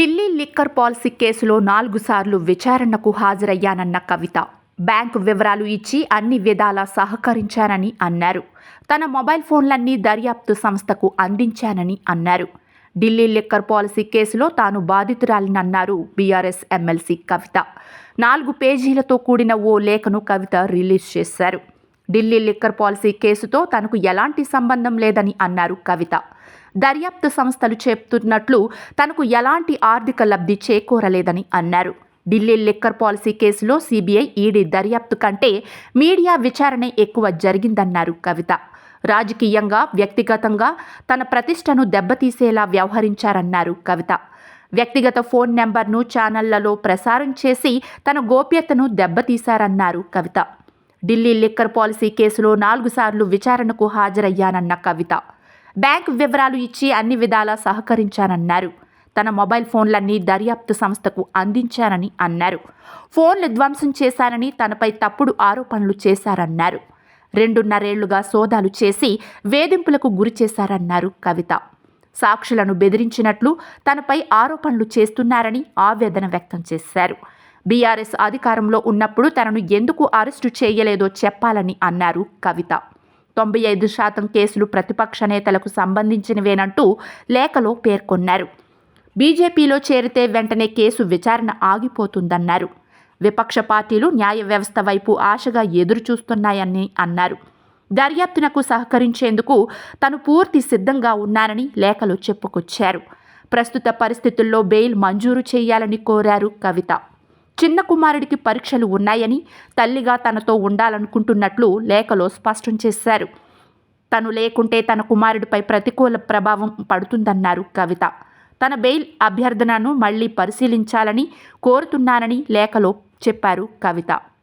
Delhi liquor policy కేసులో నాలుగు సార్లు విచారణకు హాజరయ్యానన్న కవిత. బ్యాంకు వివరాలు ఇచ్చి అన్ని విధాలా సహకరించానని అన్నారు. తన మొబైల్ ఫోన్లన్నీ దర్యాప్తు సంస్థకు అందించానని అన్నారు. ఢిల్లీ లిక్కర్ పాలసీ కేసులో తాను బాధితురాలినన్నారు బీఆర్ఎస్ ఎమ్మెల్సీ కవిత. నాలుగు పేజీలతో కూడిన ఓ లేఖను కవిత రిలీజ్ చేశారు. ఢిల్లీ లిక్కర్ పాలసీ కేసుతో తనకు ఎలాంటి సంబంధం లేదని అన్నారు కవిత. దర్యాప్తు సంస్థలు చెప్తున్నట్లు తనకు ఎలాంటి ఆర్థిక లబ్ధి చేకూరలేదని అన్నారు. ఢిల్లీ లిక్కర్ పాలసీ కేసులో సీబీఐ ఈడీ దర్యాప్తు కంటే మీడియా విచారణ ఎక్కువ జరిగిందన్నారు కవిత. రాజకీయంగా వ్యక్తిగతంగా తన ప్రతిష్టను దెబ్బతీసేలా వ్యవహరించారన్నారు కవిత. వ్యక్తిగత ఫోన్ నెంబర్ను ఛానళ్ళలో ప్రసారం చేసి తన గోప్యతను దెబ్బతీశారన్నారు కవిత. ఢిల్లీ లిక్కర్ పాలసీ కేసులో నాలుగు సార్లు విచారణకు హాజరయ్యానన్న కవిత. బ్యాంక్ వివరాలు ఇచ్చి అన్ని విధాలా సహకరించానన్నారు. తన మొబైల్ ఫోన్లన్నీ దర్యాప్తు సంస్థకు అందించానని అన్నారు. ఫోన్లు ధ్వంసం చేశారని తనపై తప్పుడు ఆరోపణలు చేశారన్నారు. రెండున్నరేళ్ళుగా సోదాలు చేసి వేధింపులకు గురి చేశారన్నారు కవిత. సాక్షులను బెదిరించినట్లు తనపై ఆరోపణలు చేస్తున్నారని ఆవేదన వ్యక్తం చేశారు. బీఆర్ఎస్ అధికారంలో ఉన్నప్పుడు తనను ఎందుకు అరెస్టు చేయలేదో చెప్పాలని అన్నారు కవిత. తొంభై ఐదు శాతం కేసులు ప్రతిపక్ష నేతలకు సంబంధించినవేనంటూ లేఖలో పేర్కొన్నారు. బీజేపీలో చేరితే వెంటనే కేసు విచారణ ఆగిపోతుందన్నారు. విపక్ష పార్టీలు న్యాయ వ్యవస్థ వైపు ఆశగా ఎదురుచూస్తున్నాయని అన్నారు. దర్యాప్తునకు సహకరించేందుకు తను పూర్తి సిద్ధంగా ఉన్నానని లేఖలో చెప్పుకొచ్చారు. ప్రస్తుత పరిస్థితుల్లో బెయిల్ మంజూరు చేయాలని కోరారు కవిత. చిన్న కుమారుడికి పరీక్షలు ఉన్నాయని తల్లిగా తనతో ఉండాలనుకుంటున్నట్లు లేఖలో స్పష్టం చేశారు. తను లేకుంటే తన కుమారుడిపై ప్రతికూల ప్రభావం పడుతుందన్నారు కవిత. తన బెయిల్ అభ్యర్థనను మళ్ళీ పరిశీలించాలని కోరుతున్నానని లేఖలో చెప్పారు కవిత.